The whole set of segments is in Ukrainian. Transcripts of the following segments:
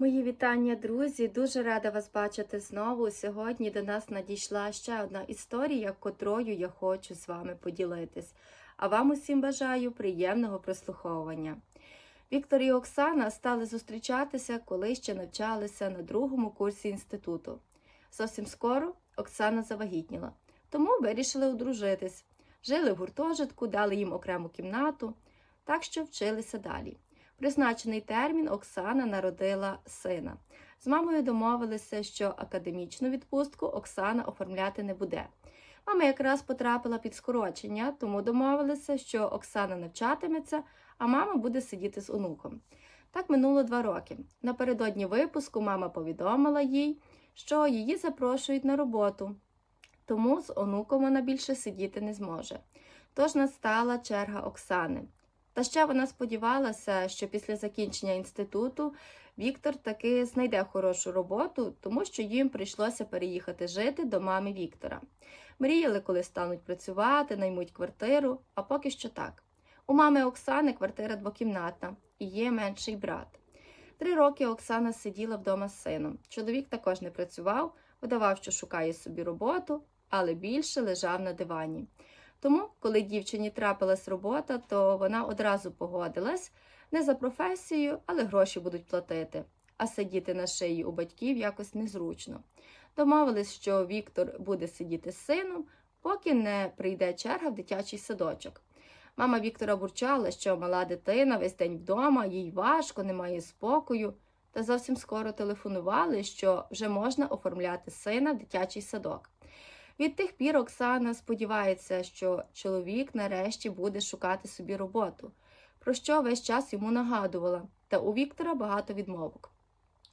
Мої вітання, друзі! Дуже рада вас бачити знову. Сьогодні до нас надійшла ще одна історія, котрою я хочу з вами поділитись. А вам усім бажаю приємного прослуховування. Віктор і Оксана стали зустрічатися, коли ще навчалися на другому курсі інституту. Зовсім скоро Оксана завагітніла, тому вирішили одружитись. Жили в гуртожитку, дали їм окрему кімнату, так що вчилися далі. Призначений термін Оксана народила сина. З мамою домовилися, що академічну відпустку Оксана оформляти не буде. Мама якраз потрапила під скорочення, тому домовилися, що Оксана навчатиметься, а мама буде сидіти з онуком. Так минуло два роки. Напередодні випуску мама повідомила їй, що її запрошують на роботу, тому з онуком вона більше сидіти не зможе. Тож настала черга Оксани. Та ще вона сподівалася, що після закінчення інституту Віктор таки знайде хорошу роботу, тому що їм прийшлося переїхати жити до мами Віктора. Мріяли, коли стануть працювати, наймуть квартиру, а поки що так. У мами Оксани квартира двокімнатна і є менший брат. Три роки Оксана сиділа вдома з сином. Чоловік також не працював, видавав, що шукає собі роботу, але більше лежав на дивані. Тому, коли дівчині трапилась робота, то вона одразу погодилась не за професією, але гроші будуть платити. А сидіти на шиї у батьків якось незручно. Домовились, що Віктор буде сидіти з сином, поки не прийде черга в дитячий садочок. Мама Віктора бурчала, що мала дитина весь день вдома, їй важко, немає спокою. Та зовсім скоро телефонували, що вже можна оформляти сина в дитячий садок. Від тих пір Оксана сподівається, що чоловік нарешті буде шукати собі роботу, про що весь час йому нагадувала, та у Віктора багато відмовок.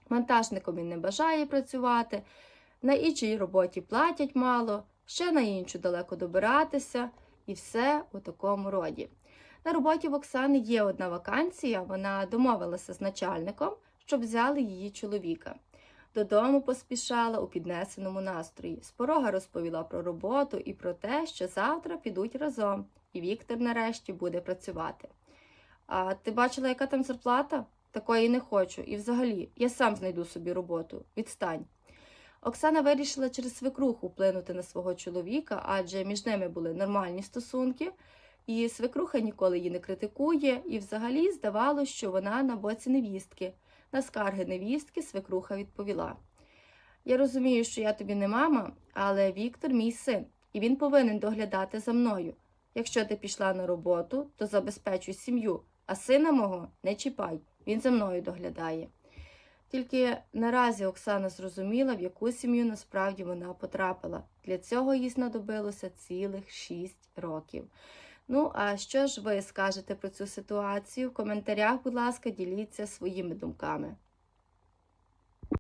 Монтажником він не бажає працювати, на іншій роботі платять мало, ще на іншу далеко добиратися, і все у такому роді. На роботі в Оксани є одна вакансія, вона домовилася з начальником, щоб взяли її чоловіка. Додому поспішала у піднесеному настрої. З порога розповіла про роботу і про те, що завтра підуть разом, і Віктор нарешті буде працювати. А ти бачила, яка там зарплата? Такої не хочу. І взагалі, я сам знайду собі роботу. Відстань. Оксана вирішила через свекруху вплинути на свого чоловіка, адже між ними були нормальні стосунки, і свекруха ніколи її не критикує, і взагалі здавалося, що вона на боці невістки. На скарги невістки свекруха відповіла: Я розумію, що я тобі не мама, але Віктор мій син, і він повинен доглядати за мною. Якщо ти пішла на роботу, то забезпечуй сім'ю, а сина мого не чіпай, він за мною доглядає. Тільки наразі Оксана зрозуміла, в яку сім'ю насправді вона потрапила. Для цього їй знадобилося цілих шість років. Ну, а що ж ви скажете про цю ситуацію? В коментарях, будь ласка, діліться своїми думками.